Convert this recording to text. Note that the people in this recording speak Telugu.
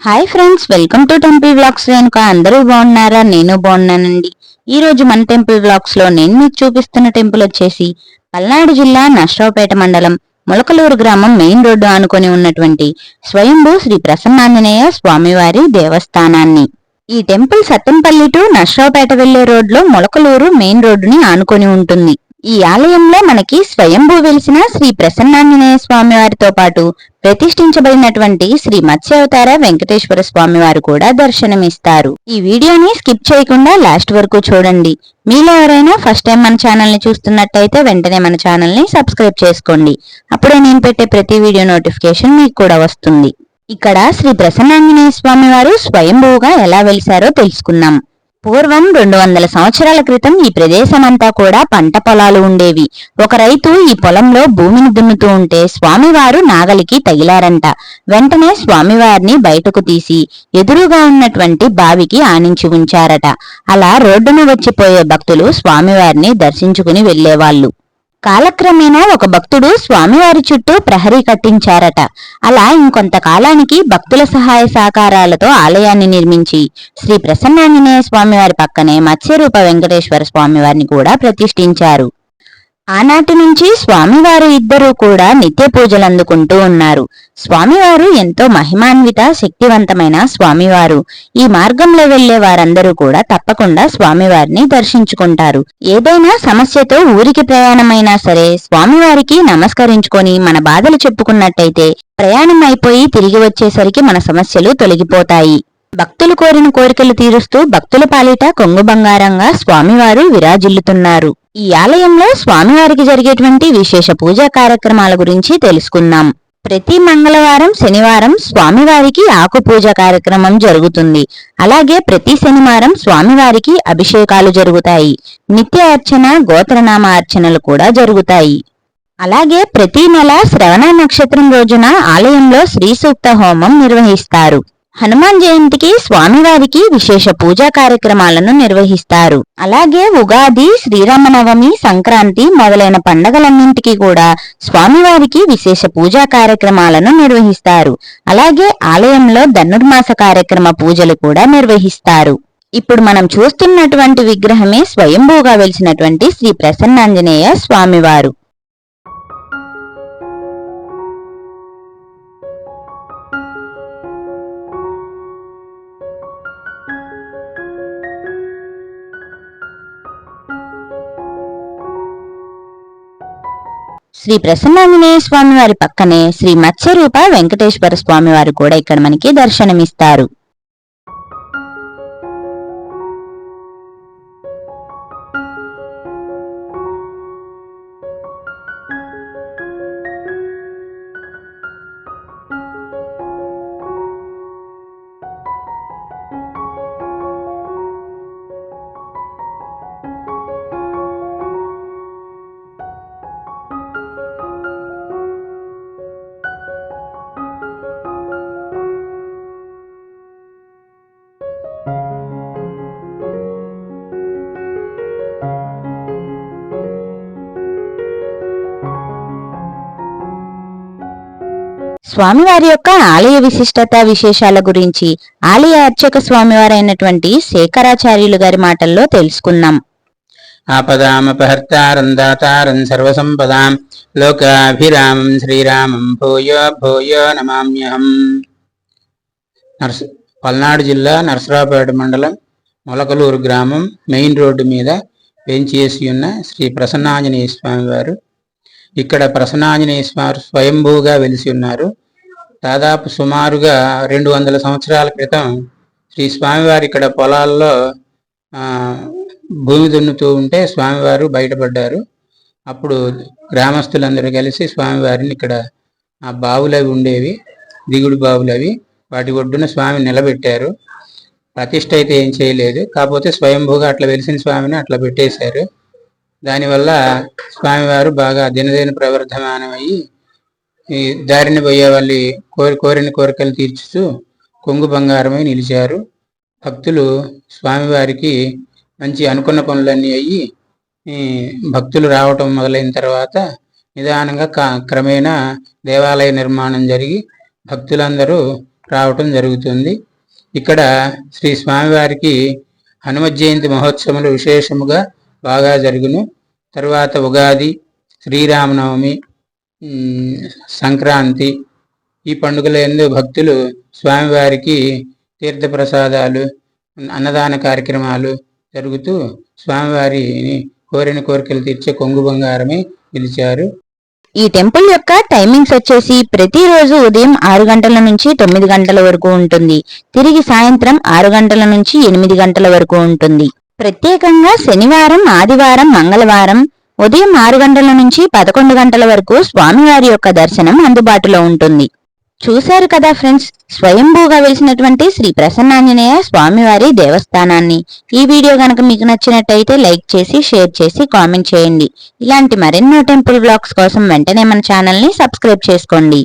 Hi friends welcome to temple blogs వెనుక అందరూ బాగున్నారా? నేను బాగున్నానండి. ఈ రోజు మన టెంపుల్ బ్లాగ్స్లో నేను మీకు చూపిస్తున్న టెంపుల్ వచ్చేసి పల్నాడు జిల్లా నష్టవపేట మండలం మొలకలూరు గ్రామం మెయిన్ రోడ్డు ఆనుకొని ఉన్నటువంటి స్వయంభూ శ్రీ ప్రసన్నాంజనేయ స్వామివారి దేవస్థానాన్ని. ఈ టెంపుల్ సత్తంపల్లి టు నష్టవపేట వెళ్ళే రోడ్లో మొలకలూరు మెయిన్ రోడ్డుని ఆనుకొని ఉంటుంది. ఈ ఆలయంలో మనకి స్వయంభూ వెలిసిన శ్రీ ప్రసన్నాంజనేయ స్వామి వారితో పాటు ప్రతిష్ఠించబడినటువంటి శ్రీ మత్స్యావతార వెంకటేశ్వర స్వామి వారు కూడా దర్శనమిస్తారు. ఈ వీడియోని స్కిప్ చేయకుండా లాస్ట్ వరకు చూడండి. మీలో ఎవరైనా ఫస్ట్ టైం మన ఛానల్ని చూస్తున్నట్టయితే వెంటనే మన ఛానల్ని సబ్స్క్రైబ్ చేసుకోండి. అప్పుడే నేను పెట్టే ప్రతి వీడియో నోటిఫికేషన్ మీకు కూడా వస్తుంది. ఇక్కడ శ్రీ ప్రసన్నాంజనేయ స్వామి వారు స్వయంభూగా ఎలా వెలిశారో తెలుసుకుందాం. పూర్వం రెండు వందల సంవత్సరాల క్రితం ఈ ప్రదేశమంతా కూడా పంట పొలాలు ఉండేవి. ఒక రైతు ఈ పొలంలో భూమిని దున్నుతూ ఉంటే స్వామివారు నాగలికి తగిలారంట. వెంటనే స్వామివారిని బయటకు తీసి ఎదురుగా ఉన్నటువంటి బావికి ఆనించి ఉంచారట. అలా రోడ్డున వచ్చిపోయే భక్తులు స్వామివారిని దర్శించుకుని వెళ్ళేవాళ్ళు కాలక్రమేణా ఒక భక్తుడు స్వామివారి చుట్టూ ప్రహరీ కట్టించారట. అలా ఇంకొంతకాలానికి భక్తుల సహాయ సహకారాలతో ఆలయాన్ని నిర్మించి శ్రీ ప్రసన్నాంజనేయ స్వామివారి పక్కనే మత్స్యరూప వెంకటేశ్వర స్వామివారిని కూడా ప్రతిష్ఠించారు. ఆనాటి నుంచి స్వామివారు ఇద్దరూ కూడా నిత్య పూజలు అందుకుంటూ ఉన్నారు. స్వామివారు ఎంతో మహిమాన్విత శక్తివంతమైన స్వామివారు. ఈ మార్గంలో వెళ్ళే వారందరూ కూడా తప్పకుండా స్వామివారిని దర్శించుకుంటారు. ఏదైనా సమస్యతో ఊరికి ప్రయాణమైనా సరే స్వామివారికి నమస్కరించుకొని మన బాధలు చెప్పుకున్నట్టయితే ప్రయాణం అయిపోయి తిరిగి వచ్చేసరికి మన సమస్యలు తొలగిపోతాయి. భక్తులు కోరిన కోరికలు తీరుస్తూ భక్తుల పాలిట కొంగు బంగారంగా స్వామివారు విరాజిల్లుతున్నారు. ఈ ఆలయంలో స్వామివారికి జరిగేటువంటి విశేష పూజా కార్యక్రమాల గురించి తెలుసుకుందాం. ప్రతి మంగళవారం శనివారం స్వామివారికి ఆకు పూజ కార్యక్రమం జరుగుతుంది. అలాగే ప్రతి శనివారం స్వామివారికి అభిషేకాలు జరుగుతాయి. నిత్య అర్చన గోత్రనామ అర్చనలు కూడా జరుగుతాయి. అలాగే ప్రతి నెల శ్రవణ నక్షత్రం రోజున ఆలయంలో శ్రీ సూక్త హోమం నిర్వహిస్తారు. హనుమాన్ జయంతికి స్వామివారికి విశేష పూజా కార్యక్రమాలను నిర్వహిస్తారు. అలాగే ఉగాది శ్రీరామనవమి సంక్రాంతి మొదలైన పండగలన్నింటికి కూడా స్వామివారికి విశేష పూజా కార్యక్రమాలను నిర్వహిస్తారు. అలాగే ఆలయంలో ధనుర్మాస కార్యక్రమ పూజలు కూడా నిర్వహిస్తారు. ఇప్పుడు మనం చూస్తున్నటువంటి విగ్రహమే స్వయంభూగా వెలిసినటువంటి శ్రీ ప్రసన్నాంజనేయ స్వామివారు. శ్రీ ప్రసన్నాంజనేయ స్వామి వారి పక్కనే శ్రీ మత్స్యరూప వెంకటేశ్వర స్వామి వారు కూడా ఇక్కడ మనకి దర్శనమిస్తారు. స్వామివారి యొక్క ఆలయ విశిష్టత విశేషాల గురించి ఆలయ అర్చక స్వామివారైనటువంటి శేఖరాచార్యులు గారి మాటల్లో తెలుసుకుందాం. ఆపదామపహర్తారం దాతారం సర్వసంపదాం. లోకాభిరామం శ్రీరామం భూయో భూయో నమామ్యహం. నర్స పల్నాడు జిల్లా నరసరావుపేట మండలం మొలకలూరు గ్రామం మెయిన్ రోడ్డు మీద వేంచేసి ఉన్న శ్రీ ప్రసన్నాంజనేయ స్వామివారు ఇక్కడ ప్రసన్నాంజనేయ స్వామి స్వయంభూగా వెలిసి ఉన్నారు. దాదాపు సుమారుగా రెండు వందల సంవత్సరాల క్రితం శ్రీ స్వామివారి ఇక్కడ పొలాల్లో భూమి దున్నుతూ ఉంటే స్వామివారు బయటపడ్డారు. అప్పుడు గ్రామస్తులందరూ కలిసి స్వామివారిని ఇక్కడ ఆ బావులు అవి ఉండేవి దిగుడు బావులు అవి వాటి ఒడ్డున స్వామి నిలబెట్టారు. ప్రతిష్ట అయితే ఏం చేయలేదు. కాకపోతే స్వయంభూగా అట్లా వెలిసిన స్వామిని అట్లా పెట్టేశారు. దానివల్ల స్వామివారు బాగా దినదిన ప్రవర్ధమానమయ్యి ఈ దారిన పోయేవాళ్ళి కోరి కోరిన కోరికలు తీర్చుతూ కొంగు బంగారమై నిలిచారు. భక్తులు స్వామివారికి మంచి అనుకున్న పనులన్నీ అయ్యి భక్తులు రావటం మొదలైన తర్వాత నిదానంగా క్రమేణా దేవాలయ నిర్మాణం జరిగి భక్తులందరూ రావటం జరుగుతుంది. ఇక్కడ శ్రీ స్వామివారికి హనుమ జయంతి మహోత్సవములు విశేషముగా బాగా జరుగును. తర్వాత ఉగాది శ్రీరామనవమి సంక్రాంతి ఈ పండుగల ఎందు భక్తులు స్వామివారికి తీర్థప్రసాదాలు అన్నదాన కార్యక్రమాలు జరుగుతూ స్వామివారిని కోరిన కోరికలు తీర్చే కొంగు బంగారమే పిలిచారు ఈ టెంపుల్ యొక్క టైమింగ్స్ వచ్చేసి ప్రతిరోజు ఉదయం ఆరు గంటల నుంచి తొమ్మిది గంటల వరకు ఉంటుంది. తిరిగి సాయంత్రం ఆరు గంటల నుంచి ఎనిమిది గంటల వరకు ఉంటుంది. ప్రత్యేకంగా శనివారం ఆదివారం మంగళవారం ఉదయం ఆరు గంటల నుంచి పదకొండు గంటల వరకు స్వామివారి యొక్క దర్శనం అందుబాటులో ఉంటుంది. చూశారు కదా ఫ్రెండ్స్ స్వయంభూగా వెలిసినటువంటి శ్రీ ప్రసన్నాంజనేయ స్వామివారి దేవస్థానాన్ని. ఈ వీడియో గనక మీకు నచ్చినట్టయితే లైక్ చేసి షేర్ చేసి కామెంట్ చేయండి. ఇలాంటి మరెన్నో టెంపుల్ బ్లాగ్స్ కోసం వెంటనే మన ఛానల్ని సబ్స్క్రైబ్ చేసుకోండి.